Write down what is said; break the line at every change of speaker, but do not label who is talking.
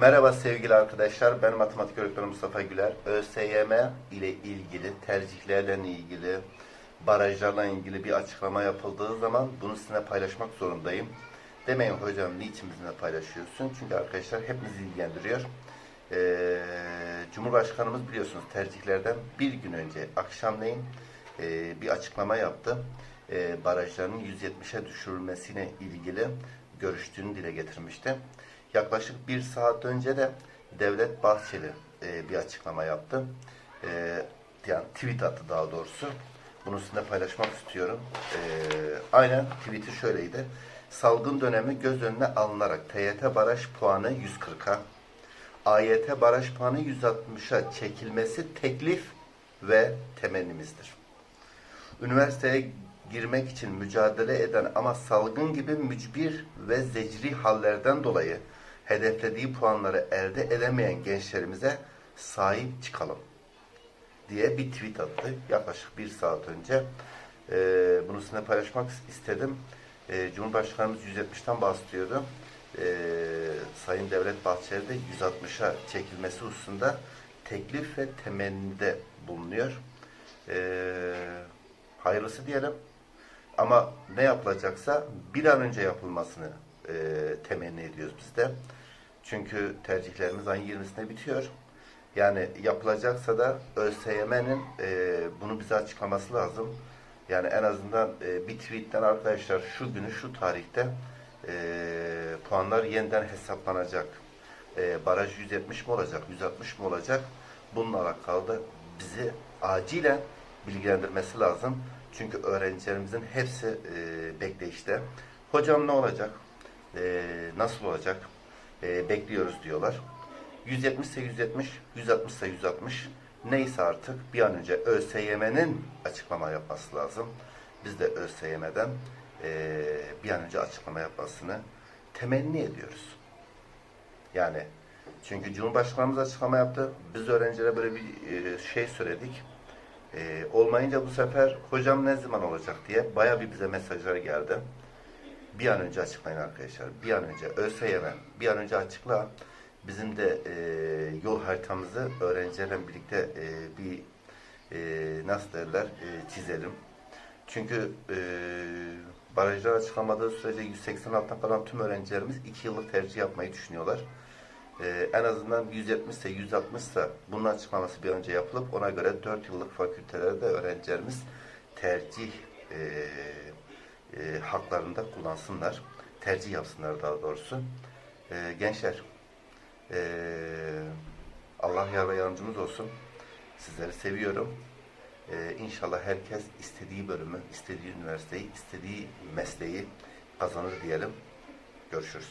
Merhaba sevgili arkadaşlar. Ben matematik öğretmenim Mustafa Güler. ÖSYM ile ilgili, tercihlerle ilgili, barajlarla ilgili bir açıklama yapıldığı zaman bunu sizinle paylaşmak zorundayım. Demeyin hocam niçin bizimle paylaşıyorsun? Çünkü arkadaşlar hepimizi ilgilendiriyor. Ee, Cumhurbaşkanımız biliyorsunuz tercihlerden bir gün önce akşamleyin e, bir açıklama yaptı. E, barajların 170'e düşürülmesine ilgili görüştüğünü dile getirmişti. Yaklaşık bir saat önce de Devlet Bahçeli e, bir açıklama yaptı. E, yani tweet attı daha doğrusu. Bunu sizinle paylaşmak istiyorum. E, aynen tweet'i şöyleydi. Salgın dönemi göz önüne alınarak TYT baraj puanı 140'a, AYT baraj puanı 160'a çekilmesi teklif ve temennimizdir. Üniversiteye girmek için mücadele eden ama salgın gibi mücbir ve zecri hallerden dolayı hedeflediği puanları elde edemeyen gençlerimize sahip çıkalım diye bir tweet attı yaklaşık bir saat önce. Ee, bunu sizinle paylaşmak istedim. Ee, Cumhurbaşkanımız 170'ten bahsediyordu. Ee, Sayın Devlet Bahçeli de 160'a çekilmesi hususunda teklif ve temennide bulunuyor. Ee, hayırlısı diyelim. Ama ne yapılacaksa bir an önce yapılmasını e, temenni ediyoruz biz de. Çünkü tercihlerimiz ayın 20'sinde bitiyor. Yani yapılacaksa da ÖSYM'nin e, bunu bize açıklaması lazım. Yani en azından e, bir tweetten arkadaşlar şu günü şu tarihte e, puanlar yeniden hesaplanacak. E, baraj 170 mi olacak, 160 mı olacak? Bununla alakalı da bizi acilen bilgilendirmesi lazım. Çünkü öğrencilerimizin hepsi e, bekleyişte. Hocam ne olacak? E, nasıl olacak? E, bekliyoruz diyorlar. 170 ise 170, 160 ise 160. Neyse artık bir an önce ÖSYM'nin açıklama yapması lazım. Biz de ÖSYM'den e, bir an önce açıklama yapmasını temenni ediyoruz. Yani çünkü Cumhurbaşkanımız açıklama yaptı. Biz öğrencilere böyle bir e, şey söyledik. E, olmayınca bu sefer hocam ne zaman olacak diye baya bir bize mesajlar geldi. Bir an önce açıklayın arkadaşlar. Bir an önce ÖSYM bir an önce açıkla. Bizim de e, yol haritamızı öğrencilerle birlikte e, bir e, nasıl derler e, çizelim. Çünkü e, barajlar açıklamadığı sürece 180 alttan kalan tüm öğrencilerimiz 2 yıllık tercih yapmayı düşünüyorlar. Ee, en azından 170 ise 160 ise bunun açıklaması bir önce yapılıp ona göre 4 yıllık fakültelerde öğrencilerimiz tercih e, e, haklarında kullansınlar. Tercih yapsınlar daha doğrusu. E, gençler e, Allah yar ve yardımcımız olsun. Sizleri seviyorum. E, inşallah herkes istediği bölümü, istediği üniversiteyi, istediği mesleği kazanır diyelim. Görüşürüz.